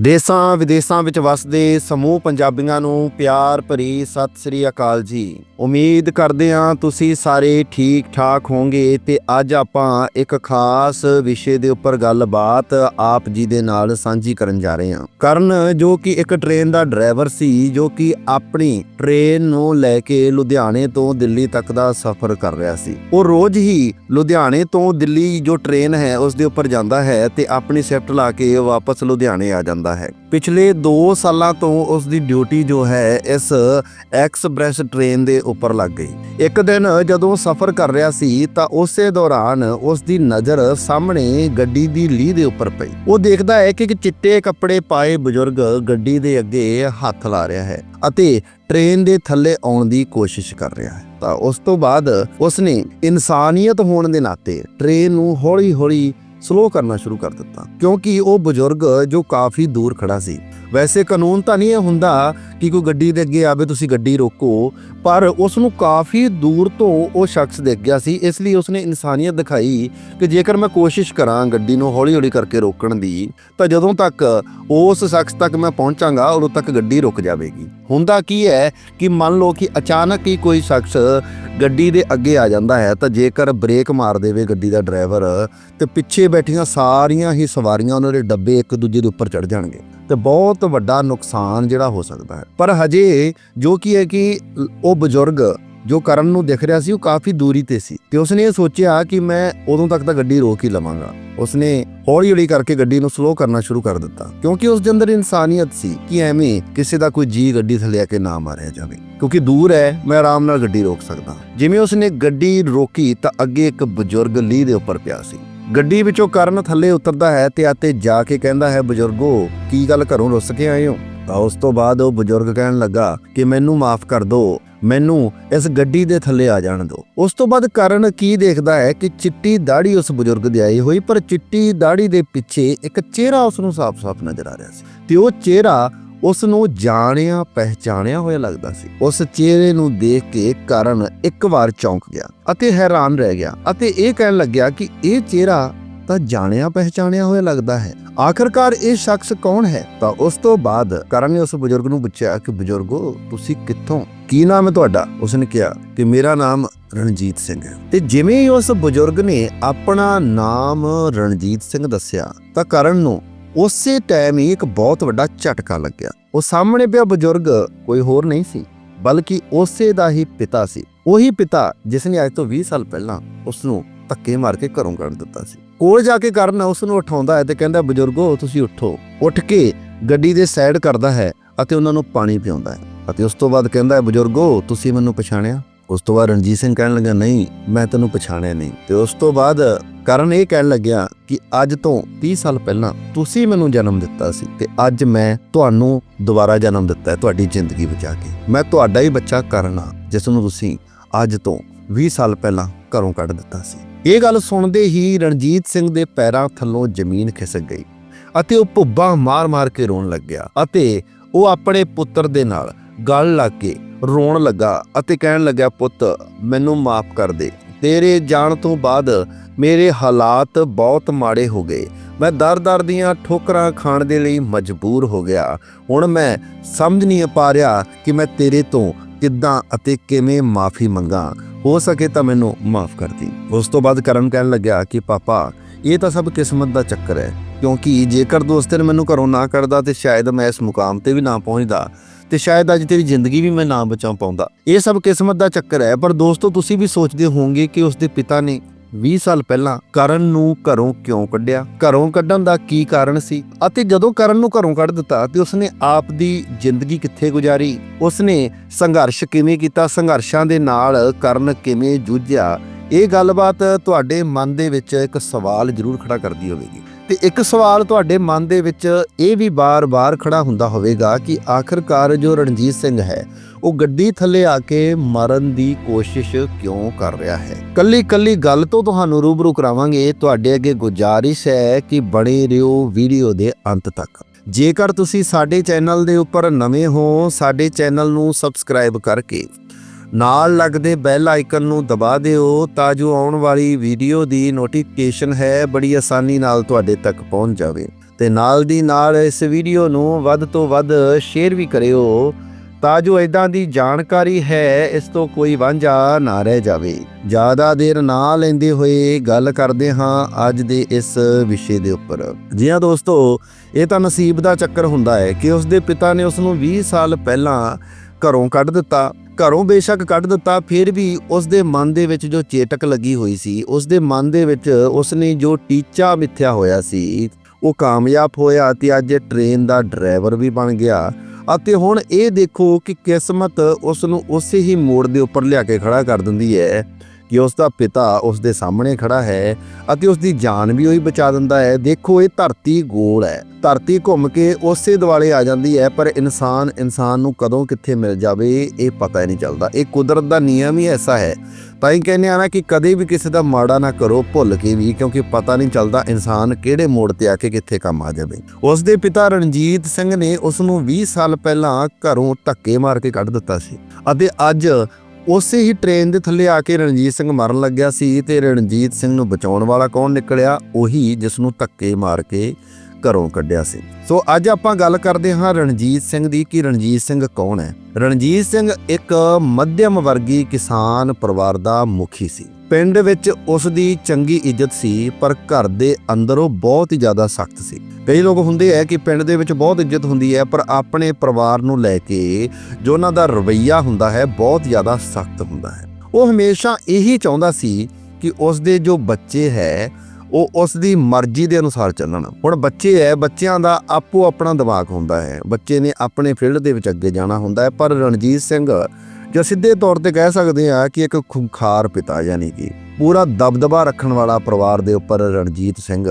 ਦੇਸਾਂ ਵਿਦੇਸਾਂ ਵਿੱਚ ਵਸਦੇ ਸਮੂਹ ਪੰਜਾਬੀਆਂ ਨੂੰ ਪਿਆਰ ਭਰੀ ਸਤਿ ਸ੍ਰੀ ਅਕਾਲ ਜੀ। ਉਮੀਦ ਕਰਦੇ ਹਾਂ ਤੁਸੀਂ ਸਾਰੇ ਠੀਕ ਠਾਕ ਹੋਵੋਗੇ ਤੇ ਅੱਜ ਆਪਾਂ ਇੱਕ ਖਾਸ ਵਿਸ਼ੇ ਦੇ ਉੱਪਰ ਗੱਲਬਾਤ ਆਪ ਜੀ ਦੇ ਨਾਲ ਸਾਂਝੀ ਕਰਨ ਜਾ ਰਹੇ ਹਾਂ। ਕਰਨ ਜੋ ਕਿ ਇੱਕ ਟ੍ਰੇਨ ਦਾ ਡਰਾਈਵਰ ਸੀ, ਜੋ ਕਿ ਆਪਣੀ ਟ੍ਰੇਨ ਨੂੰ ਲੈ ਕੇ ਲੁਧਿਆਣੇ ਤੋਂ ਦਿੱਲੀ ਤੱਕ ਦਾ ਸਫ਼ਰ ਕਰ ਰਿਹਾ ਸੀ। ਉਹ ਰੋਜ਼ ਹੀ ਲੁਧਿਆਣੇ ਤੋਂ ਦਿੱਲੀ ਜੋ ਟ੍ਰੇਨ ਹੈ, ਉਸ ਦੇ ਉੱਪਰ ਜਾਂਦਾ ਹੈ ਤੇ ਆਪਣੀ ਸ਼ਿਫਟ ਲਾ ਕੇ ਵਾਪਸ ਲੁਧਿਆਣੇ ਆ ਜਾਂਦਾ ਹੈ। ਪਿਛਲੇ 2 ਸਾਲਾਂ ਤੋਂ ਉਸ ਦੀ ਡਿਊਟੀ ਜੋ ਹੈ, ਇਸ ਐਕਸਪ੍ਰੈਸ ਟ੍ਰੇਨ ਦੇ ਉੱਪਰ ਲੱਗ ਗਈ। ਇੱਕ ਦਿਨ ਜਦੋਂ ਸਫ਼ਰ ਕਰ ਰਿਹਾ ਸੀ, ਤਾਂ ਉਸੇ ਦੌਰਾਨ ਉਸ ਦੀ ਨਜ਼ਰ ਸਾਹਮਣੇ ਗੱਡੀ ਦੀ ਲੀਹ ਦੇ ਉੱਪਰ ਪਈ। ਉਹ ਦੇਖਦਾ ਹੈ ਕਿ ਇੱਕ ਚਿੱਟੇ ਕੱਪੜੇ ਪਾਏ ਬਜ਼ੁਰਗ ਗੱਡੀ ਦੇ ਅੱਗੇ ਹੱਥ ਲਾ ਰਿਹਾ ਹੈ ਅਤੇ ਟ੍ਰੇਨ ਦੇ ਥੱਲੇ ਆਉਣ ਦੀ ਕੋਸ਼ਿਸ਼ ਕਰ ਰਿਹਾ ਹੈ। ਤਾਂ ਉਸ ਤੋਂ ਬਾਅਦ ਉਸਨੇ ਇਨਸਾਨੀਅਤ ਹੋਣ ਦੇ ਨਾਤੇ ਟ੍ਰੇਨ ਨੂੰ ਹੌਲੀ-ਹੌਲੀ ਸਲੋ ਕਰਨਾ ਸ਼ੁਰੂ ਕਰ ਦਿੱਤਾ। ਕਿਉਂਕਿ ਉਹ ਬਜ਼ੁਰਗ ਜੋ ਕਾਫੀ ਦੂਰ ਖੜਾ ਸੀ। ਵੈਸੇ ਕਾਨੂੰਨ ਤਾਂ ਨਹੀਂ ਇਹ ਹੁੰਦਾ ਕਿ ਕੋਈ ਗੱਡੀ ਦੇ ਅੱਗੇ ਆਵੇ, ਤੁਸੀਂ ਗੱਡੀ ਰੋਕੋ, ਪਰ ਉਸ ਨੂੰ ਕਾਫੀ ਦੂਰ ਤੋਂ ਉਹ ਸ਼ਖਸ ਦੇਖ ਗਿਆ ਸੀ, ਇਸ ਲਈ ਉਸਨੇ ਇਨਸਾਨੀਅਤ ਦਿਖਾਈ ਕਿ ਜੇਕਰ ਮੈਂ ਕੋਸ਼ਿਸ਼ ਕਰਾਂ ਗੱਡੀ ਨੂੰ ਹੌਲੀ-ਹੌਲੀ ਕਰਕੇ ਰੋਕਣ ਦੀ, ਤਾਂ ਜਦੋਂ ਤੱਕ ਉਸ ਸ਼ਖਸ ਤੱਕ ਮੈਂ ਪਹੁੰਚਾਂਗਾ, ਉਦੋਂ ਤੱਕ ਗੱਡੀ ਰੁਕ ਜਾਵੇਗੀ। ਹੁੰਦਾ ਕੀ ਹੈ ਕਿ ਮੰਨ ਲਓ ਕਿ ਅਚਾਨਕ ਹੀ ਕੋਈ ਸ਼ਖਸ ਗੱਡੀ ਦੇ ਅੱਗੇ ਆ ਜਾਂਦਾ ਹੈ, ਤਾਂ ਜੇਕਰ ਬ੍ਰੇਕ ਮਾਰ ਦੇਵੇ ਗੱਡੀ ਦਾ ਡਰਾਈਵਰ, ਤੇ ਪਿੱਛੇ ਬੈਠੀਆਂ ਸਾਰੀਆਂ ਹੀ ਸਵਾਰੀਆਂ ਉਹਨਾਂ ਦੇ ਡੱਬੇ ਇੱਕ ਦੂਜੇ ਦੇ ਉੱਪਰ ਚੜ ਜਾਣਗੇ। ਤੇ ਬਹੁਤ ਵੱਡਾ ਨੁਕਸਾਨ ਜਿਹੜਾ ਹੋ ਸਕਦਾ ਹੈ। ਪਰ ਹਜੇ ਜੋ ਕੀ ਹੈ ਕਿ ਉਹ ਬਜ਼ੁਰਗ ਜੋ ਕਰਨ ਨੂੰ ਦਿਖ ਰਿਹਾ ਸੀ, ਉਹ ਕਾਫੀ ਦੂਰੀ ਤੇ ਸੀ ਤੇ ਉਸਨੇ ਇਹ ਸੋਚਿਆ ਕਿ ਮੈਂ ਉਦੋਂ ਤੱਕ ਤਾਂ ਗੱਡੀ ਰੋਕ ਹੀ ਲਵਾਂਗਾ। ਉਸਨੇ ਹੌਲੀ-ਹੌਲੀ ਕਰਕੇ ਗੱਡੀ ਨੂੰ ਸਲੋ ਕਰਨਾ ਸ਼ੁਰੂ ਕਰ ਦਿੱਤਾ ਕਿਉਂਕਿ ਉਸ ਦੇ ਅੰਦਰ ਇਨਸਾਨੀਅਤ ਸੀ ਕਿ ਐਵੇਂ ਕਿਸੇ ਦਾ ਕੋਈ ਜੀ ਗੱਡੀ ਥੱਲੇ ਆ ਕੇ ਨਾ ਮਾਰਿਆ ਜਾਵੇ। ਕਿਉਂਕਿ ਦੂਰ ਹੈ, ਮੈਂ ਆਰਾਮ ਨਾਲ ਗੱਡੀ ਰੋਕ ਸਕਦਾ। ਜਿਵੇਂ ਉਸਨੇ ਗੱਡੀ ਰੋਕੀ ਤਾਂ ਅੱਗੇ ਇੱਕ ਬਜ਼ੁਰਗ ਲੀਹ ਦੇ ਉੱਪਰ ਪਿਆ ਸੀ। ਗੱਡੀ ਵਿੱਚੋਂ ਕਰਨ ਥੱਲੇ ਉਤਰਦਾ ਹੈ ਤੇ ਆਤੇ ਜਾ ਕੇ ਕਹਿੰਦਾ ਹੈ, ਬਜ਼ੁਰਗੋ, ਕੀ ਗੱਲ ਘਰੋਂ ਰੁੱਸ ਕੇ ਆਏ ਹੋ? ਤਾਂ ਉਸ ਤੋਂ ਬਾਅਦ ਉਹ ਬਜ਼ੁਰਗ ਕਹਿਣ ਲੱਗਾ ਕਿ ਮੈਨੂੰ ਮਾਫ ਕਰ ਦਿਓ ਮੈਨੂੰ ਇਸ ਗੱਡੀ ਦੇ ਥੱਲੇ ਆ ਜਾਣ ਦਿਓ ਉਸ ਤੋਂ ਬਾਅਦ ਕਰਨ ਕੀ ਦੇਖਦਾ ਹੈ ਕਿ ਚਿੱਟੀ ਦਾੜੀ ਉਸ ਬਜ਼ੁਰਗ ਦੀ ਆਈ ਹੋਈ, ਪਰ ਚਿੱਟੀ ਦਾੜੀ ਦੇ ਪਿੱਛੇ ਇੱਕ ਚਿਹਰਾ ਉਸ ਨੂੰ ਸਾਫ਼-ਸਾਫ਼ ਨਜ਼ਰ ਆ ਰਿਹਾ ਸੀ ਤੇ ਉਹ ਚਿਹਰਾ ਉਸ ਨੂੰ ਜਾਣਿਆ, ਪਹਿਚਾਣਿਆ ਹੋਇਆ ਲੱਗਦਾ ਸੀ। ਉਸ ਚਿਹਰੇ ਨੂੰ ਦੇਖ ਕੇ ਕਰਨ ਇੱਕ ਵਾਰ ਚੌਂਕ ਗਿਆ ਅਤੇ ਹੈਰਾਨ ਰਹਿ ਗਿਆ ਅਤੇ ਇਹ ਕਹਿਣ ਲੱਗਿਆ ਕਿ ਇਹ ਚਿਹਰਾ ਤਾਂ ਜਾਣਿਆ, ਪਹਿਚਾਣਿਆ ਹੋਇਆ ਲੱਗਦਾ ਹੈ। ਆਖਰਕਾਰ ਇਹ ਸ਼ਖਸ ਕੌਣ ਹੈ? ਤਾਂ ਉਸ ਤੋਂ ਬਾਅਦ ਕਰਨ ਨੇ ਉਸ ਬਜ਼ੁਰਗ ਨੂੰ ਪੁੱਛਿਆ ਕਿ ਬਜ਼ੁਰਗੋ, ਤੁਸੀਂ ਕਿੱਥੋਂ? ਕੀ ਨਾਮ ਹੈ ਤੁਹਾਡਾ? ਉਸਨੇ ਕਿਹਾ ਕਿ ਮੇਰਾ ਨਾਮ ਰਣਜੀਤ ਸਿੰਘ ਹੈ। ਤੇ ਜਿਵੇਂ ਹੀ ਉਸ ਬਜ਼ੁਰਗ ਨੇ ਆਪਣਾ ਨਾਮ ਰਣਜੀਤ ਸਿੰਘ ਦੱਸਿਆ, ਤਾਂ ਕਰਨ ਨੂੰ ਉਸੇ ਟਾਈਮ ਹੀ ਇੱਕ ਬਹੁਤ ਵੱਡਾ ਝਟਕਾ ਲੱਗਿਆ। ਉਹ ਸਾਹਮਣੇ ਪਿਆ ਬਜ਼ੁਰਗ, ਕੋਈ ਹੋਰ ਨਹੀਂ ਸੀ, ਬਲਕਿ ਉਸੇ ਦਾ ਹੀ ਪਿਤਾ ਸੀ। ਉਹੀ ਪਿਤਾ ਜਿਸ ਨੇ ਅੱਜ ਤੋਂ 20 ਸਾਲ ਪਹਿਲਾਂ ਉਸ ਨੂੰ ਧੱਕੇ ਮਾਰ ਕੇ ਘਰੋਂ ਕੱਢ ਦਿੱਤਾ ਸੀ। ਕੋਲ ਜਾ ਕੇ ਕਰਨ ਉਸ ਨੂੰ ਉਠਾਉਂਦਾ ਹੈ ਤੇ ਕਹਿੰਦਾ, ਬਜ਼ੁਰਗੋ, ਤੁਸੀਂ ਉੱਠੋ। ਉੱਠ ਕੇ ਗੱਡੀ ਦੇ ਸਾਈਡ ਕਰਦਾ ਹੈ ਅਤੇ ਉਹਨਾਂ ਨੂੰ ਪਾਣੀ ਪਿਆਉਂਦਾ ਹੈ। ਅਤੇ ਉਸ ਤੋਂ ਬਾਅਦ ਕਹਿੰਦਾ ਹੈ, ਬਜ਼ੁਰਗੋ, ਤੁਸੀਂ ਮੈਨੂੰ ਪਛਾਣਿਆ? ਉਸ ਤੋਂ ਬਾਅਦ ਰਣਜੀਤ ਸਿੰਘ ਕਹਿਣ ਲੱਗਾ, ਨਹੀਂ, ਮੈਂ ਤੈਨੂੰ ਪਛਾਣਿਆ ਨਹੀਂ। ਤੇ ਉਸ ਤੋਂ ਬਾਅਦ ਕਰਨ ਇਹ ਕਹਿਣ ਲੱਗਿਆ ਕਿ ਅੱਜ ਤੋਂ 30 ਸਾਲ ਪਹਿਲਾਂ ਤੁਸੀਂ ਮੈਨੂੰ ਜਨਮ ਦਿੱਤਾ ਸੀ ਤੇ ਅੱਜ ਮੈਂ ਤੁਹਾਨੂੰ ਦੁਬਾਰਾ ਜਨਮ ਦਿੱਤਾ ਹੈ ਤੁਹਾਡੀ ਜ਼ਿੰਦਗੀ ਬਚਾ ਕੇ। ਮੈਂ ਤੁਹਾਡਾ ਹੀ ਬੱਚਾ ਕਰਨ ਆ, ਜਿਸ ਨੂੰ ਤੁਸੀਂ ਅੱਜ ਤੋਂ 20 ਸਾਲ ਪਹਿਲਾਂ ਘਰੋਂ ਕੱਢ ਦਿੱਤਾ ਸੀ। ਇਹ ਗੱਲ ਸੁਣਦੇ ਹੀ ਰਣਜੀਤ ਸਿੰਘ ਦੇ ਪੈਰਾਂ ਥੱਲੋਂ ਜ਼ਮੀਨ ਖਿਸਕ ਗਈ ਅਤੇ ਉਹ ਭੁੱਬਾ ਮਾਰ-ਮਾਰ ਕੇ ਰੋਣ ਲੱਗਿਆ ਅਤੇ ਉਹ ਆਪਣੇ ਪੁੱਤਰ ਦੇ ਨਾਲ ਗਲ ਲੱਗ ਕੇ ਰੋਣ ਲੱਗਾ ਅਤੇ ਕਹਿਣ ਲੱਗਾ ਪੁੱਤ, ਮੈਨੂੰ ਮਾਫ ਕਰ ਦੇ। ਤੇਰੇ ਜਾਣ ਤੋਂ ਬਾਅਦ ਮੇਰੇ ਹਾਲਾਤ ਬਹੁਤ ਮਾੜੇ ਹੋ ਗਏ। ਮੈਂ ਦਰ-ਦਰ ਦੀਆਂ ਠੋਕਰਾਂ ਖਾਣ ਦੇ ਲਈ ਮਜਬੂਰ ਹੋ ਗਿਆ। ਹੁਣ ਮੈਂ ਸਮਝ ਨਹੀਂ ਪਾ ਰਿਹਾ ਕਿ ਮੈਂ ਤੇਰੇ ਤੋਂ ਕਿੱਦਾਂ ਅਤੇ ਕਿਵੇਂ ਮਾਫੀ ਮੰਗਾ। ਹੋ ਸਕੇ ਤਾਂ ਮੈਨੂੰ ਮਾਫ ਕਰ ਦੀ। ਉਸ ਤੋਂ ਬਾਅਦ ਕਰਨ ਕਹਿਣ ਲੱਗਿਆ ਕਿ, ਪਾਪਾ, ਇਹ ਤਾਂ ਸਭ ਕਿਸਮਤ ਦਾ ਚੱਕਰ ਹੈ। ਕਿਉਂਕਿ ਜੇਕਰ ਦੋਸਤ ਨੇ ਮੈਨੂੰ ਘਰੋਂ ਨਾ ਕਰਦਾ ਤੇ ਸ਼ਾਇਦ ਮੈਂ ਇਸ ਮੁਕਾਮ ਤੇ ਵੀ ਨਾ ਪਹੁੰਚਦਾ ਤੇ ਸ਼ਾਇਦ ਅੱਜ ਤੇਰੀ ਜ਼ਿੰਦਗੀ ਵੀ ਮੈਂ ਨਾ ਬਚਾ ਪਾਉਂਦਾ। ਇਹ ਸਭ ਕਿਸਮਤ ਦਾ ਚੱਕਰ ਹੈ, ਪਰ ਦੋਸਤੋ, ਤੁਸੀਂ ਵੀ ਸੋਚਦੇ ਹੋਵੋਗੇ ਕਿ ਉਸ ਦੇ ਪਿਤਾ ਨੇ 20 ਸਾਲ ਪਹਿਲਾਂ ਕਰਨ ਨੂੰ ਘਰੋਂ ਕਿਉਂ ਕੱਢਿਆ? ਘਰੋਂ ਕੱਢਣ ਦਾ ਕੀ ਕਾਰਨ ਸੀ? ਅਤੇ ਜਦੋਂ ਕਰਨ ਨੂੰ ਘਰੋਂ ਕੱਢ ਦਿੱਤਾ ਤੇ ਉਸਨੇ ਆਪ ਦੀ ਜ਼ਿੰਦਗੀ ਕਿੱਥੇ ਗੁਜ਼ਾਰੀ? ਉਸਨੇ ਸੰਘਰਸ਼ ਕਿਵੇਂ ਕੀਤਾ? ਸੰਘਰਸ਼ਾਂ ਦੇ ਨਾਲ ਕਰਨ ਕਿਵੇਂ ਜੂਝਿਆ? ਇਹ ਗੱਲਬਾਤ ਤੁਹਾਡੇ ਮਨ ਦੇ ਵਿੱਚ ਇੱਕ ਸਵਾਲ ਜ਼ਰੂਰ ਖੜਾ ਕਰਦੀ ਹੋਵੇਗੀ। ਤੇ ਇੱਕ ਸਵਾਲ ਤੁਹਾਡੇ ਮਨ ਦੇ ਵਿੱਚ ਇਹ ਵੀ ਬਾਰ-ਬਾਰ ਖੜਾ ਹੁੰਦਾ ਹੋਵੇਗਾ ਕਿ ਆਖਰਕਾਰ ਜੋ ਰਣਜੀਤ ਸਿੰਘ ਹੈ, ਉਹ ਗੱਡੀ ਥੱਲੇ ਆ ਕੇ ਮਰਨ ਦੀ ਕੋਸ਼ਿਸ਼ ਕਿਉਂ ਕਰ ਰਿਹਾ ਹੈ? ਕੱਲੀ ਕੱਲੀ ਗੱਲ ਤੋਂ ਤੁਹਾਨੂੰ ਰੂਬਰੂ ਕਰਾਵਾਂਗੇ। ਤੁਹਾਡੇ ਅੱਗੇ ਗੁਜ਼ਾਰਿਸ਼ ਹੈ ਕਿ ਬਣੇ ਰਹੋ ਵੀਡੀਓ ਦੇ ਅੰਤ ਤੱਕ। ਜੇਕਰ ਤੁਸੀਂ ਸਾਡੇ ਚੈਨਲ ਦੇ ਉੱਪਰ ਨਵੇਂ ਹੋ, ਸਾਡੇ ਚੈਨਲ ਨੂੰ ਸਬਸਕ੍ਰਾਈਬ ਕਰਕੇ ਨਾਲ ਲੱਗਦੇ ਬੈਲ ਆਈਕਨ ਨੂੰ ਦਬਾ ਦਿਓ ਤਾਂ ਜੋ ਆਉਣ ਵਾਲੀ ਵੀਡੀਓ ਦੀ ਨੋਟੀਫਿਕੇਸ਼ਨ ਹੈ ਬੜੀ ਆਸਾਨੀ ਨਾਲ ਤੁਹਾਡੇ ਤੱਕ ਪਹੁੰਚ ਜਾਵੇ। ਤੇ ਨਾਲ ਦੀ ਨਾਲ ਇਸ ਵੀਡੀਓ ਨੂੰ ਵੱਧ ਤੋਂ ਵੱਧ ਸ਼ੇਅਰ ਵੀ ਕਰਿਓ ਤਾਂ ਜੋ ਇਦਾਂ ਦੀ ਜਾਣਕਾਰੀ ਹੈ, ਇਸ ਤੋਂ ਕੋਈ ਵਾਂਝਾ ਨਾ ਰਹਿ ਜਾਵੇ। ਜ਼ਿਆਦਾ ਦੇਰ ਨਾ ਲੈਂਦੇ ਹੋਏ ਗੱਲ ਕਰਦੇ ਹਾਂ ਅੱਜ ਦੇ ਇਸ ਵਿਸ਼ੇ ਦੇ ਉੱਪਰ। ਜੀ ਹਾਂ ਦੋਸਤੋ, ਇਹ ਤਾਂ ਨਸੀਬ ਦਾ ਚੱਕਰ ਹੁੰਦਾ ਹੈ ਕਿ ਉਸ ਦੇ ਪਿਤਾ ਨੇ ਉਸ ਨੂੰ 20 ਸਾਲ ਪਹਿਲਾਂ ਘਰੋਂ ਕੱਢ ਦਿੱਤਾ। ਘਰੋਂ ਬੇਸ਼ੱਕ ਕੱਢ ਦਿੱਤਾ, ਫਿਰ ਵੀ ਉਸ ਦੇ ਮਨ ਦੇ ਵਿੱਚ ਜੋ ਚੇਤਕ ਲੱਗੀ ਹੋਈ ਸੀ ਉਸ ਦੇ ਮਨ ਦੇ ਵਿੱਚ ਉਸ ਨੇ ਜੋ ਟੀਚਾ ਮਿੱਥਿਆ ਹੋਇਆ ਸੀ, ਉਹ ਕਾਮਯਾਬ ਹੋਇਆ ਤੇ ਅੱਜ ਟ੍ਰੇਨ ਦਾ ਡਰਾਈਵਰ ਵੀ ਬਣ ਗਿਆ। ਅਤੇ ਹੁਣ ਇਹ ਦੇਖੋ ਕਿ ਕਿਸਮਤ ਉਸ ਨੂੰ ਉਸੇ ਹੀ ਮੋੜ ਦੇ ਉੱਪਰ ਲਿਆ ਕੇ ਖੜਾ ਕਰ ਦਿੰਦੀ ਹੈ। ਕਿ ਉਸ ਦਾ ਪਿਤਾ ਉਸ ਦੇ ਸਾਹਮਣੇ ਖੜਾ ਹੈ ਅਤੇ ਉਸ ਦੀ ਜਾਨ ਵੀ ਉਹੀ ਬਚਾ ਦਿੰਦਾ ਹੈ। ਦੇਖੋ, ਇਹ ਧਰਤੀ ਗੋਲ ਹੈ। ਧਰਤੀ ਘੁੰਮ ਕੇ ਉਸੇ ਦੁਆਲੇ ਆ ਜਾਂਦੀ ਹੈ, ਪਰ ਇਨਸਾਨ ਇਨਸਾਨ ਨੂੰ ਕਦੋਂ ਕਿੱਥੇ ਮਿਲ ਜਾਵੇ, ਇਹ ਪਤਾ ਹੀ ਨਹੀਂ ਚੱਲਦਾ। ਇਹ ਕੁਦਰਤ ਦਾ ਨਿਯਮ ਹੀ ਐਸਾ ਹੈ। ਤਾਂ ਹੀ ਕਹਿੰਦੇ ਆ ਨਾ ਕਿ ਕਦੇ ਵੀ ਕਿਸੇ ਦਾ ਮਾੜਾ ਨਾ ਕਰੋ, ਭੁੱਲ ਕੇ ਵੀ, ਕਿਉਂਕਿ ਪਤਾ ਨਹੀਂ ਚੱਲਦਾ ਇਨਸਾਨ ਕਿਹੜੇ ਮੋੜ ਤੇ ਆ ਕੇ ਕਿੱਥੇ ਕੰਮ ਆ ਜਾਵੇ। ਉਸ ਦੇ ਪਿਤਾ ਰਣਜੀਤ ਸਿੰਘ ਨੇ ਉਸ ਨੂੰ 20 ਸਾਲ ਪਹਿਲਾਂ ਘਰੋਂ ਧੱਕੇ ਮਾਰ ਕੇ ਕੱਢ ਦਿੱਤਾ ਸੀ। ਅਤੇ ਅੱਜ ਉਸੇ ਹੀ ਟ੍ਰੇਨ ਦੇ ਥੱਲੇ ਆ ਕੇ ਰਣਜੀਤ ਸਿੰਘ ਮਰਨ ਲੱਗਿਆ ਸੀ ਤੇ ਰਣਜੀਤ ਸਿੰਘ ਨੂੰ ਬਚਾਉਣ ਵਾਲਾ ਕੌਣ ਨਿਕਲਿਆ? ਉਹੀ ਜਿਸ ਨੂੰ ਧੱਕੇ ਮਾਰ ਕੇ ਘਰੋਂ ਕੱਢਿਆ ਸੀ। ਸੋ ਅੱਜ ਆਪਾਂ ਗੱਲ ਕਰਦੇ ਹਾਂ ਰਣਜੀਤ ਸਿੰਘ ਦੀ ਕਿ ਰਣਜੀਤ ਸਿੰਘ ਕੌਣ ਹੈ? ਰਣਜੀਤ ਸਿੰਘ ਇੱਕ ਮੱਧਮ ਵਰਗੀ ਕਿਸਾਨ ਪਰਿਵਾਰ ਦਾ ਮੁਖੀ ਸੀ। ਪਿੰਡ ਵਿੱਚ ਉਸ ਦੀ ਚੰਗੀ ਇੱਜ਼ਤ ਸੀ, ਪਰ ਘਰ ਦੇ ਅੰਦਰ ਉਹ ਬਹੁਤ ਹੀ ਜ਼ਿਆਦਾ ਸਖਤ ਸੀ। ਕਈ ਲੋਕ ਹੁੰਦੇ ਐ ਕਿ ਪਿੰਡ ਦੇ ਵਿੱਚ ਬਹੁਤ ਇੱਜ਼ਤ ਹੁੰਦੀ ਹੈ ਪਰ ਆਪਣੇ ਪਰਿਵਾਰ ਨੂੰ ਲੈ ਕੇ ਜੋ ਉਹਨਾਂ ਦਾ ਰਵੱਈਆ ਹੁੰਦਾ ਹੈ, ਬਹੁਤ ਜ਼ਿਆਦਾ ਸਖਤ ਹੁੰਦਾ ਹੈ। ਉਹ ਹਮੇਸ਼ਾ ਇਹੀ ਚਾਹੁੰਦਾ ਸੀ ਕਿ ਉਸ ਦੇ ਜੋ ਬੱਚੇ ਹੈ, ਉਹ ਉਸ ਦੀ ਮਰਜ਼ੀ ਦੇ ਅਨੁਸਾਰ ਚੱਲਣ। ਹੁਣ ਬੱਚੇ ਹੈ ਬੱਚਿਆਂ ਦਾ ਆਪੋ ਆਪਣਾ ਦਿਮਾਗ ਹੁੰਦਾ ਹੈ। ਬੱਚੇ ਨੇ ਆਪਣੇ ਫੀਲਡ ਦੇ ਵਿੱਚ ਅੱਗੇ ਜਾਣਾ ਹੁੰਦਾ ਹੈ, ਪਰ ਰਣਜੀਤ ਸਿੰਘ ਜਾਂ ਸਿੱਧੇ ਤੌਰ ਤੇ ਕਹਿ ਸਕਦੇ ਆ ਕਿ ਇੱਕ ਖੁੰਖਾਰ ਪਿਤਾ, ਯਾਨੀ ਕਿ ਪੂਰਾ ਦਬਦਬਾ ਰੱਖਣ ਵਾਲਾ ਪਰਿਵਾਰ ਦੇ ਉੱਪਰ ਰਣਜੀਤ ਸਿੰਘ।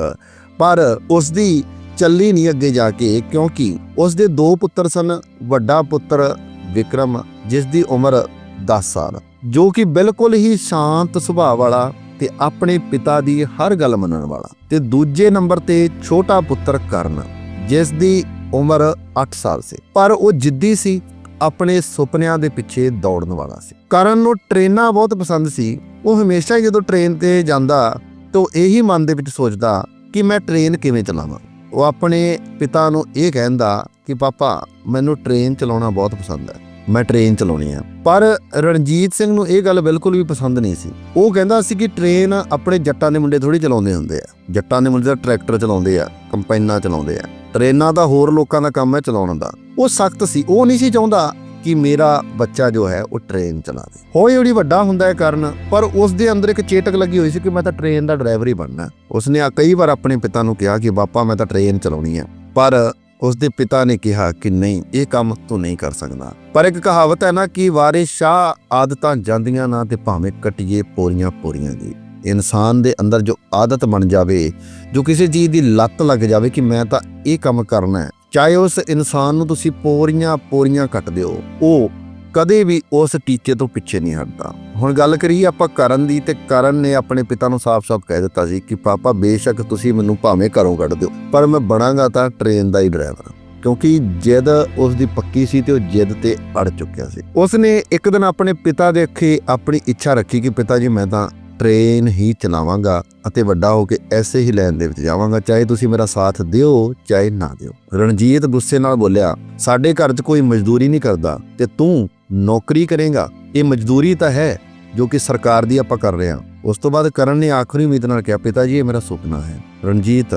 ਪਰ ਉਸ ਦੀ ਚੱਲੀ ਨਹੀਂ ਅੱਗੇ ਜਾ ਕੇ, ਕਿਉਂਕਿ ਉਸ ਦੇ ਦੋ ਪੁੱਤਰ ਸਨ, ਵੱਡਾ ਪੁੱਤਰ ਵਿਕਰਮ ਜਿਸ ਦੀ ਉਮਰ 10 ਸਾਲ। ਜੋ ਕਿ ਬਿਲਕੁਲ ਹੀ ਸ਼ਾਂਤ ਸੁਭਾਅ ਵਾਲਾ ਤੇ ਆਪਣੇ ਪਿਤਾ ਦੀ ਹਰ ਗੱਲ ਮੰਨਣ ਵਾਲਾ। ਤੇ ਦੂਜੇ ਨੰਬਰ ਤੇ ਛੋਟਾ ਪੁੱਤਰ ਕਰਨ ਜਿਸ ਦੀ ਉਮਰ 8 ਸਾਲ ਸੀ। ਪਰ ਉਹ ਜਿੱਦੀ ਸੀ ਆਪਣੇ ਸੁਪਨਿਆਂ ਦੇ ਪਿੱਛੇ ਦੌੜਨ ਵਾਲਾ ਸੀ। ਕਰਨ ਨੂੰ ਟ੍ਰੇਨਾਂ ਬਹੁਤ ਪਸੰਦ ਸੀ। ਉਹ ਹਮੇਸ਼ਾ ਹੀ ਜਦੋਂ ਟ੍ਰੇਨ ਤੇ ਜਾਂਦਾ, ਤਾਂ ਉਹ ਇਹੀ ਮਨ ਦੇ ਵਿੱਚ ਸੋਚਦਾ ਕਿ ਮੈਂ ਟ੍ਰੇਨ ਕਿਵੇਂ ਚਲਾਵਾਂ। ਉਹ ਆਪਣੇ ਪਿਤਾ ਨੂੰ ਇਹ ਕਹਿੰਦਾ ਕਿ, ਪਾਪਾ, ਮੈਨੂੰ ਟ੍ਰੇਨ ਚਲਾਉਣਾ ਬਹੁਤ ਪਸੰਦ ਹੈ। ਮੈਂ ਟ੍ਰੇਨ ਚਲਾਉਣੀ ਆ। ਪਰ ਰਣਜੀਤ ਸਿੰਘ ਨੂੰ ਇਹ ਗੱਲ ਬਿਲਕੁਲ ਵੀ ਪਸੰਦ ਨਹੀਂ ਸੀ। ਉਹ ਕਹਿੰਦਾ ਸੀ ਕਿ ਟ੍ਰੇਨ ਆਪਣੇ ਜੱਟਾਂ ਦੇ ਮੁੰਡੇ ਥੋੜੀ ਚਲਾਉਂਦੇ ਹੁੰਦੇ ਆ। ਜੱਟਾਂ ਦੇ ਮੁੰਡੇ ਤਾਂ ਟਰੈਕਟਰ ਚਲਾਉਂਦੇ ਆ, ਕੰਪਾਈਨਾਂ ਚਲਾਉਂਦੇ ਆ। ਟ੍ਰੇਨਾਂ ਦਾ ਹੋਰ ਲੋਕਾਂ ਦਾ ਕੰਮ ਹੈ ਚਲਾਉਣ ਦਾ। ਉਹ ਸਖਤ ਸੀ। ਉਹ ਨਹੀਂ ਸੀ ਚਾਹੁੰਦਾ ਕਿ ਮੇਰਾ ਬੱਚਾ ਜੋ ਹੈ ਉਹ ਟ੍ਰੇਨ ਚਲਾਵੇ। ਹੌਲੀ ਹੌਲੀ ਵੱਡਾ ਹੁੰਦਾ ਹੈ ਕਾਰਨ, ਪਰ ਉਸ ਦੇ ਅੰਦਰ ਇੱਕ ਚੇਟਕ ਲੱਗੀ ਹੋਈ ਸੀ ਕਿ ਮੈਂ ਤਾਂ ਟ੍ਰੇਨ ਦਾ ਡਰਾਈਵਰ ਹੀ ਬਣਨਾ। ਉਸਨੇ ਕਈ ਵਾਰ ਆਪਣੇ ਪਿਤਾ ਨੂੰ ਕਿਹਾ ਕਿ ਪਾਪਾ ਮੈਂ ਤਾਂ ਟ੍ਰੇਨ ਚਲਾਉਣੀ ਹੈ ਪਰ ਉਸ ਦੇ ਪਿਤਾ ਨੇ ਕਿਹਾ ਕਿ ਨਹੀਂ, ਇਹ ਕੰਮ ਤੂੰ ਨਹੀਂ ਕਰ ਸਕਦਾ। ਪਰ ਇੱਕ ਕਹਾਵਤ ਹੈ ਨਾ ਕਿ ਵਾਰਿਸ ਸ਼ਾਹ ਆਦਤਾਂ ਜਾਂਦੀਆਂ ਨਾ ਤੇ ਭਾਵੇਂ ਕਟੀਏ ਪੋਰੀਆਂ ਪੋਰੀਆਂ ਜੀ ਇਨਸਾਨ ਦੇ ਅੰਦਰ ਜੋ ਆਦਤ ਬਣ ਜਾਵੇ, ਜੋ ਕਿਸੇ ਚੀਜ਼ ਦੀ ਲੱਤ ਲੱਗ ਜਾਵੇ ਕਿ ਮੈਂ ਤਾਂ ਇਹ ਕੰਮ ਕਰਨਾ ਹੈ, ਚਾਹੇ ਉਸ ਇਨਸਾਨ ਨੂੰ ਤੁਸੀਂ ਪੋਰੀਆਂ ਪੋਰੀਆਂ ਕੱਟ ਦਿਓ ਉਹ ਕਦੇ ਵੀ ਉਸ ਟੀਚੇ ਤੋਂ ਪਿੱਛੇ ਨਹੀਂ ਹਟਦਾ। ਹੁਣ ਗੱਲ ਕਰੀਏ ਆਪਾਂ ਕਰਨ ਦੀ ਤੇ ਕਰਨ ਨੇ ਆਪਣੇ ਪਿਤਾ ਨੂੰ ਸਾਫ਼-ਸਾਫ਼ ਕਹਿ ਦਿੱਤਾ ਸੀ ਕਿ, ਪਾਪਾ, ਬੇਸ਼ੱਕ ਤੁਸੀਂ ਮੈਨੂੰ ਭਾਵੇਂ ਘਰੋਂ ਕੱਢ ਦਿਓ, ਪਰ ਮੈਂ ਬਣਾਂਗਾ ਤਾਂ ਟ੍ਰੇਨ ਦਾ ਹੀ ਡਰਾਈਵਰ ਕਿਉਂਕਿ ਜਿੱਦ ਉਸ ਦੀ ਪੱਕੀ ਸੀ ਤੇ ਉਹ ਜਿੱਦ ਤੇ ਅੜ ਚੁੱਕਿਆ ਸੀ। ਉਸ ਨੇ ਇੱਕ ਦਿਨ ਆਪਣੇ ਪਿਤਾ ਦੇ ਅੱਖੇ ਆਪਣੀ ਇੱਛਾ ਰੱਖੀ ਕਿ, ਪਿਤਾ ਜੀ, ਮੈਂ ਤਾਂ ਟ੍ਰੇਨ ਹੀ ਚਲਾਵਾਂਗਾ ਅਤੇ ਵੱਡਾ ਹੋ ਕੇ ਐਸੇ ਹੀ ਲਾਈਨ ਦੇ ਵਿੱਚ ਜਾਵਾਂਗਾ, ਚਾਹੇ ਤੁਸੀਂ ਮੇਰਾ ਸਾਥ ਦਿਓ, ਚਾਹੇ ਨਾ ਦਿਓ। ਰਣਜੀਤ ਗੁੱਸੇ ਨਾਲ ਬੋਲਿਆ, ਸਾਡੇ ਘਰ 'ਚ ਕੋਈ ਮਜ਼ਦੂਰੀ ਨਹੀਂ ਕਰਦਾ ਤੇ ਤੂੰ ਨੌਕਰੀ ਕਰੇਗਾ, ਇਹ ਮਜ਼ਦੂਰੀ ਤਾਂ ਹੈ ਜੋ ਕਿ ਸਰਕਾਰ ਦੀ ਆਪਾਂ ਕਰ ਰਹੇ ਹਾਂ। ਉਸ ਤੋਂ ਬਾਅਦ ਕਰਨ ਨੇ ਆਖਰੀ ਉਮੀਦ ਨਾਲ ਕਿਹਾ, ਪਿਤਾ ਜੀ, ਇਹ ਮੇਰਾ ਸੁਪਨਾ ਹੈ। ਰਣਜੀਤ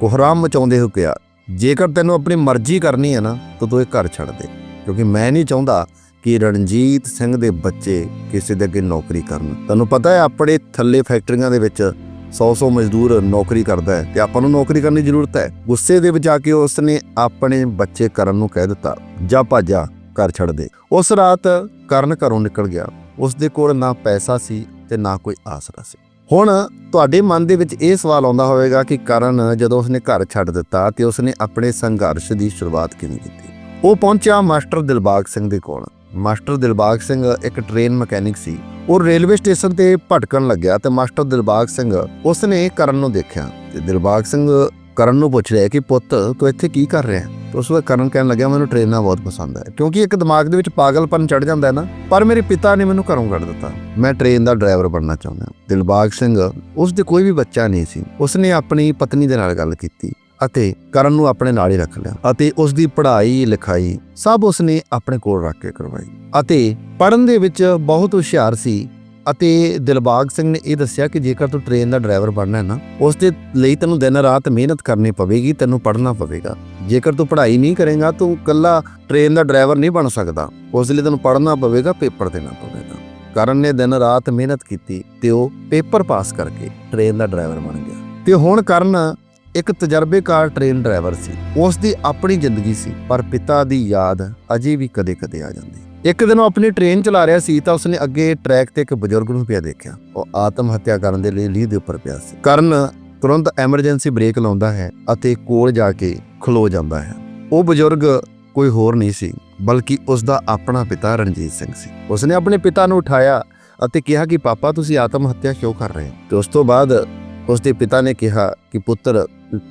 ਕੋਹਰਾਮ ਮਚਾਉਂਦੇ ਹੋ ਕਿਹਾ, ਜੇਕਰ ਤੈਨੂੰ ਆਪਣੀ ਮਰਜ਼ੀ ਕਰਨੀ ਹੈ ਨਾ, ਤਾਂ ਤੂੰ ਇਹ ਘਰ ਛੱਡ ਦੇ। ਕਿਉਂਕਿ ਮੈਂ ਨਹੀਂ ਚਾਹੁੰਦਾ ਕਿ ਰਣਜੀਤ ਸਿੰਘ ਦੇ ਬੱਚੇ ਕਿਸੇ ਦੇ ਅੱਗੇ ਨੌਕਰੀ ਕਰਨ। ਤੁਹਾਨੂੰ ਪਤਾ ਹੈ, ਆਪਣੇ ਥੱਲੇ ਫੈਕਟਰੀਆਂ ਦੇ ਵਿੱਚ 100-100 ਮਜ਼ਦੂਰ ਨੌਕਰੀ ਕਰਦਾ ਹੈ ਤੇ ਆਪਾਂ ਨੂੰ ਨੌਕਰੀ ਕਰਨ ਦੀ ਜ਼ਰੂਰਤ ਹੈ। ਗੁੱਸੇ ਦੇ ਵਿੱਚ ਆ ਕੇ ਉਸਨੇ ਆਪਣੇ ਬੱਚੇ ਕਰਨ ਨੂੰ ਕਹਿ ਦਿੱਤਾ, ਜਾ ਭਾਜਾ ਘਰ ਛੱਡ ਦੇ। ਉਸ ਰਾਤ ਕਰਨ ਘਰੋਂ ਨਿਕਲ ਗਿਆ। ਉਸ ਦੇ ਕੋਲ ਨਾ ਪੈਸਾ ਸੀ ਤੇ ਨਾ ਕੋਈ ਆਸਰਾ ਸੀ। ਹੁਣ ਤੁਹਾਡੇ ਮਨ ਦੇ ਵਿੱਚ ਇਹ ਸਵਾਲ ਆਉਂਦਾ ਹੋਵੇਗਾ ਕਿ ਕਰਨ ਜਦੋਂ ਉਸਨੇ ਘਰ ਛੱਡ ਦਿੱਤਾ ਤੇ ਉਸਨੇ ਆਪਣੇ ਸੰਘਰਸ਼ ਦੀ ਸ਼ੁਰੂਆਤ ਕਿਵੇਂ ਕੀਤੀ? ਉਹ ਪਹੁੰਚਿਆ ਮਾਸਟਰ ਦਿਲਬਾਗ ਸਿੰਘ ਦੇ ਕੋਲ। ਮਾਸਟਰ ਦਿਲਬਾਗ ਸਿੰਘ ਇੱਕ ਟ੍ਰੇਨ ਮਕੈਨਿਕ ਸੀ। ਉਹ ਰੇਲਵੇ ਸਟੇਸ਼ਨ ਤੇ ਭਟਕਣ ਲੱਗਿਆ ਤੇ ਮਾਸਟਰ ਦਿਲਬਾਗ ਸਿੰਘ ਉਸਨੇ ਕਰਨ ਨੂੰ ਦੇਖਿਆ ਤੇ ਦਿਲਬਾਗ ਸਿੰਘ ਕਰਨ ਨੂੰ ਪੁੱਛ ਰਿਹਾ ਕਿ ਪੁੱਤ, ਤੂੰ ਇੱਥੇ ਕੀ ਕਰ ਰਿਹਾ ਹੈ? ਉਸ ਵੇਲੇ ਕਰਨ ਕਹਿਣ ਲੱਗਿਆ, ਮੈਨੂੰ ਟ੍ਰੇਨਾਂ ਬਹੁਤ ਪਸੰਦ ਹੈ ਕਿਉਂਕਿ ਇੱਕ ਦਿਮਾਗ ਦੇ ਵਿੱਚ ਪਾਗਲਪਨ ਚੜ ਜਾਂਦਾ ਹੈ ਨਾ, ਪਰ ਮੇਰੇ ਪਿਤਾ ਨੇ ਮੈਨੂੰ ਘਰੋਂ ਕੱਢ ਦਿੱਤਾ। ਮੈਂ ਟ੍ਰੇਨ ਦਾ ਡਰਾਈਵਰ ਬਣਨਾ ਚਾਹੁੰਦਾ ਦਿਲਬਾਗ ਸਿੰਘ, ਉਸ ਦੇ ਕੋਈ ਵੀ ਬੱਚਾ ਨਹੀਂ ਸੀ। ਉਸਨੇ ਆਪਣੀ ਪਤਨੀ ਦੇ ਨਾਲ ਗੱਲ ਕੀਤੀ ਅਤੇ ਕਰਨ ਨੂੰ ਆਪਣੇ ਨਾਲ ਹੀ ਰੱਖ ਲਿਆ ਅਤੇ ਉਸ ਦੀ ਪੜ੍ਹਾਈ, ਲਿਖਾਈ ਸਭ ਉਸਨੇ ਆਪਣੇ ਕੋਲ ਰੱਖ ਕੇ ਕਰਵਾਈ। ਅਤੇ ਪੜਨ ਦੇ ਵਿੱਚ ਬਹੁਤ ਹੁਸ਼ਿਆਰ ਸੀ। ਅਤੇ ਦਿਲਬਾਗ ਸਿੰਘ ਨੇ ਇਹ ਦੱਸਿਆ ਕਿ ਜੇਕਰ ਤੂੰ ਟ੍ਰੇਨ ਦਾ ਡਰਾਈਵਰ ਬਣਨਾ ਹੈ ਨਾ, ਉਸ ਦੇ ਲਈ ਤੈਨੂੰ ਦਿਨ ਰਾਤ ਮਿਹਨਤ ਕਰਨੀ ਪਵੇਗੀ, ਤੈਨੂੰ ਪੜ੍ਹਨਾ ਪਵੇਗਾ। ਜੇਕਰ ਤੂੰ ਪੜ੍ਹਾਈ ਨਹੀਂ ਕਰੇਗਾ, ਤੂੰ ਇਕੱਲਾ ਟ੍ਰੇਨ ਦਾ ਡਰਾਈਵਰ ਨਹੀਂ ਬਣ ਸਕਦਾ। ਉਸ ਲਈ ਤੈਨੂੰ ਪੜ੍ਹਨਾ ਪਵੇਗਾ, ਪੇਪਰ ਦੇਣਾ ਪਵੇਗਾ। ਕਰਨ ਨੇ ਦਿਨ ਰਾਤ ਮਿਹਨਤ ਕੀਤੀ ਤੇ ਉਹ ਪੇਪਰ ਪਾਸ ਕਰਕੇ ਟ੍ਰੇਨ ਦਾ ਡਰਾਈਵਰ ਬਣ ਗਿਆ। ਤੇ ਹੁਣ ਕਰਨ ਇੱਕ ਤਜਰਬੇਕਾਰ ਟ੍ਰੇਨ ਡਰਾਈਵਰ ਸੀ। ਉਸ ਦੀ ਆਪਣੀ ਜ਼ਿੰਦਗੀ ਸੀ, ਪਰ ਪਿਤਾ ਦੀ ਯਾਦ ਅਜੇ ਵੀ ਕਦੇ-ਕਦੇ ਆ ਜਾਂਦੀ। ਇੱਕ ਦਿਨ ਉਹ ਆਪਣੀ ਟ੍ਰੇਨ ਚਲਾ ਰਿਹਾ ਸੀ ਤਾਂ ਉਸਨੇ ਅੱਗੇ ਟਰੈਕ ਤੇ ਇੱਕ ਬਜ਼ੁਰਗ ਨੂੰ ਪਿਆ ਦੇਖਿਆ। ਉਹ ਆਤਮ ਹੱਤਿਆ ਕਰਨ ਦੇ ਲਈ ਲੀਹ ਦੇ ਉੱਪਰ ਪਿਆ ਸੀ। ਕਰਨ ਤੁਰੰਤ ਐਮਰਜੈਂਸੀ ਬ੍ਰੇਕ ਲਾਉਂਦਾ ਹੈ ਅਤੇ ਕੋਲ ਜਾ ਕੇ ਖਲੋ ਜਾਂਦਾ ਹੈ। ਉਹ ਬਜ਼ੁਰਗ ਕੋਈ ਹੋਰ ਨਹੀਂ ਸੀ, ਬਲਕਿ ਉਸ ਦਾ ਆਪਣਾ ਪਿਤਾ ਰਣਜੀਤ ਸਿੰਘ ਸੀ। ਉਸਨੇ ਆਪਣੇ ਪਿਤਾ ਨੂੰ ਉਠਾਇਆ ਅਤੇ ਕਿਹਾ ਕਿ, ਪਾਪਾ, ਤੁਸੀਂ ਆਤਮ ਹੱਤਿਆ ਕਿਉਂ ਕਰ ਰਹੇ ਹੋ? ਤੇ ਉਸ ਤੋਂ ਬਾਅਦ ਉਸ ਦੇ ਪਿਤਾ ਨੇ ਕਿਹਾ ਕਿ, ਪੁੱਤਰ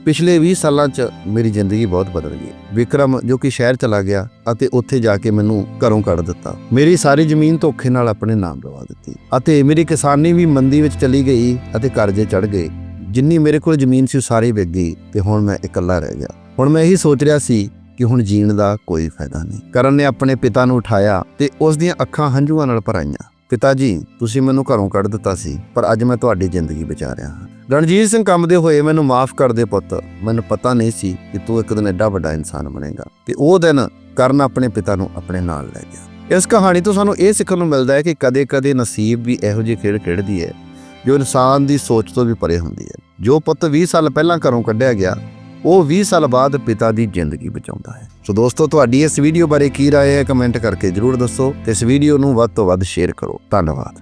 ਪਿਛਲੇ 20 ਸਾਲਾਂ 'ਚ ਮੇਰੀ ਜ਼ਿੰਦਗੀ ਬਹੁਤ ਬਦਲ ਗਈ। ਵਿਕਰਮ ਜੋ ਕਿ ਸ਼ਹਿਰ ਚਲਾ ਗਿਆ ਅਤੇ ਉੱਥੇ ਜਾ ਕੇ ਮੈਨੂੰ ਘਰੋਂ ਕੱਢ ਦਿੱਤਾ। ਮੇਰੀ ਸਾਰੀ ਜ਼ਮੀਨ ਧੋਖੇ ਨਾਲ ਆਪਣੇ ਨਾਮ ਲਵਾ ਦਿੱਤੀ ਅਤੇ ਮੇਰੀ ਕਿਸਾਨੀ ਵੀ ਮੰਦੀ ਵਿੱਚ ਚਲੀ ਗਈ ਅਤੇ ਕਰਜ਼ੇ ਚੜ ਗਏ। ਜਿੰਨੀ ਮੇਰੇ ਕੋਲ ਜ਼ਮੀਨ ਸੀ ਉਹ ਸਾਰੀ ਵਿਕ ਗਈ ਤੇ ਹੁਣ ਮੈਂ ਇਕੱਲਾ ਰਹਿ ਗਿਆ। ਹੁਣ ਮੈਂ ਇਹੀ ਸੋਚ ਰਿਹਾ ਸੀ ਕਿ ਹੁਣ ਜੀਣ ਦਾ ਕੋਈ ਫਾਇਦਾ ਨਹੀਂ। ਕਰਨ ਨੇ ਆਪਣੇ ਪਿਤਾ ਨੂੰ ਉਠਾਇਆ ਤੇ ਉਸ ਦੀਆਂ ਅੱਖਾਂ ਹੰਝੂਆਂ ਨਾਲ ਭਰਾਈਆਂ। ਪਿਤਾ ਜੀ, ਤੁਸੀਂ ਮੈਨੂੰ ਘਰੋਂ ਕੱਢ ਦਿੱਤਾ ਸੀ, ਪਰ ਅੱਜ ਮੈਂ ਤੁਹਾਡੀ ਜ਼ਿੰਦਗੀ ਬਚਾ ਰਿਹਾ ਹਾਂ। ਰਣਜੀਤ ਸਿੰਘ ਕੰਮਦੇ ਹੋਏ ਮੈਨੂੰ ਮਾਫ ਕਰ ਦੇ ਪੁੱਤ ਮੈਨੂੰ ਪਤਾ ਨਹੀਂ ਸੀ ਕਿ ਤੂੰ ਇੱਕ ਦਿਨ ਐਡਾ ਵੱਡਾ ਇਨਸਾਨ ਬਣੇਗਾ ਤੇ ਉਹ ਦਿਨ ਕਰਨ ਆਪਣੇ ਪਿਤਾ ਨੂੰ ਆਪਣੇ ਨਾਲ ਲੈ ਗਿਆ ਇਸ ਕਹਾਣੀ ਤੋਂ ਸਾਨੂੰ ਇਹ ਸਿੱਖਣ ਨੂੰ ਮਿਲਦਾ ਹੈ ਕਿ ਕਦੇ-ਕਦੇ ਨਸੀਬ ਵੀ ਇਹੋ ਜਿਹੀ ਖੇਡ ਖੇਡਦੀ ਹੈ ਜੋ ਇਨਸਾਨ ਦੀ ਸੋਚ ਤੋਂ ਵੀ ਪਰੇ ਹੁੰਦੀ ਹੈ ਜੋ ਪੁੱਤ 20 ਸਾਲ ਪਹਿਲਾਂ ਘਰੋਂ ਕੱਢਿਆ ਗਿਆ ਉਹ 20 ਸਾਲ ਬਾਅਦ ਪਿਤਾ ਦੀ ਜ਼ਿੰਦਗੀ ਬਚਾਉਂਦਾ ਹੈ ਸੋ ਦੋਸਤੋ ਤੁਹਾਡੀ ਇਸ ਵੀਡੀਓ ਬਾਰੇ ਕੀ رائے ਹੈ ਕਮੈਂਟ ਕਰਕੇ ਜਰੂਰ ਦੱਸੋ ਤੇ ਇਸ ਵੀਡੀਓ ਨੂੰ ਵੱਧ ਤੋਂ ਵੱਧ ਸ਼ੇਅਰ ਕਰੋ ਧੰਨਵਾਦ